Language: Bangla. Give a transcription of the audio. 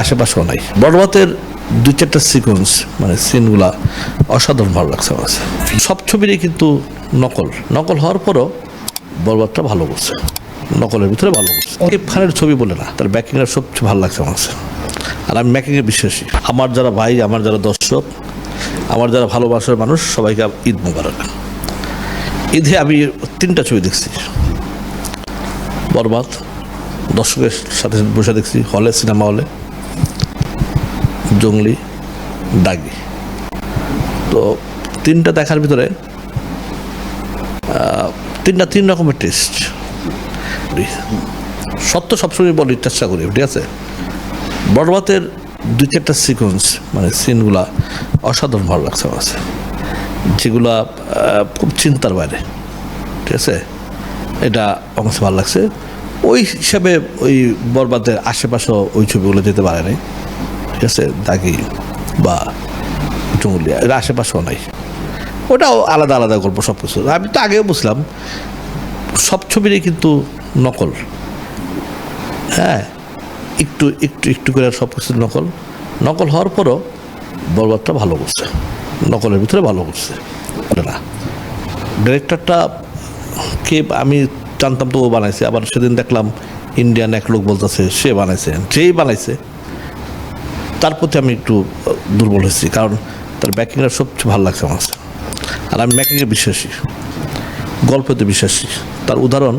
আশেপাশেও নাই। বড়বাতের দুই চারটা সিকোয়েন্স মানে সিনগুলা অসাধারণ ভালো লাগছে আমার কাছে। সব ছবিরই কিন্তু নকল। নকল হওয়ার পরও বরবাদটা ভালো করছে। নকলের ভিতরে ভালো করছে। খানের ছবি বলে না, তার ব্যাকিংটা সবচেয়ে ভালো লাগছে আমার কাছে। আর আমি ব্যাকিংয়ে বিশ্বাসী। আমার যারা ভাই, আমার যারা দর্শক, আমার যারা ভালোবাসার মানুষ, সবাইকে ঈদ মোবারক। ঈদে আমি তিনটা ছবি দেখছি। বরবাদ দর্শকের সাথে বসে দেখছি, হলে, সিনেমা হলে। জঙ্গলি দাগি। তো তিনটা দেখার ভিতরে তিনটা তিন রকমের টেস্ট সত্য সবসময় বলি চেষ্টা করি, ঠিক আছে? বড়বাতের দুই চারটা সিকোয়েন্স মানে সিনগুলা অসাধারণ ভালো লাগছে আমার কাছে। যেগুলা খুব চিন্তার বাইরে, ঠিক আছে? এটা আমার কাছে ভালো লাগছে। ওই হিসাবে ওই বরবাদের আশেপাশেও ওই ছবিগুলো যেতে পারে নাই ঠিক আছে দাগি বা জঙ্গলিয়া এর আশেপাশেও নাই। ওটাও আলাদা আলাদা গল্প সব কিছু আমি তো আগেও বুঝলাম, সব ছবিরই কিন্তু নকল। হ্যাঁ একটু একটু একটু করে সব কিছু নকল। নকল হওয়ার পরও বরবাদটা ভালো করছে। নকলের ভিতরে ভালো করছে। না ডিরেক্টরটা কে আমি জানতাম তো ও বানাইছে, আবার সেদিন দেখলাম ইন্ডিয়ান এক লোক বলতেছে, সে বানাইছে। যেই বানাইছে তার প্রতি আমি একটু দুর্বল হয়েছি, কারণ তার ব্যাকিংটা সবচেয়ে ভালো লাগছে আমার আর আমি ম্যাকিংয়ে বিশ্বাসী। গল্পতে বিশ্বাসী। তার উদাহরণ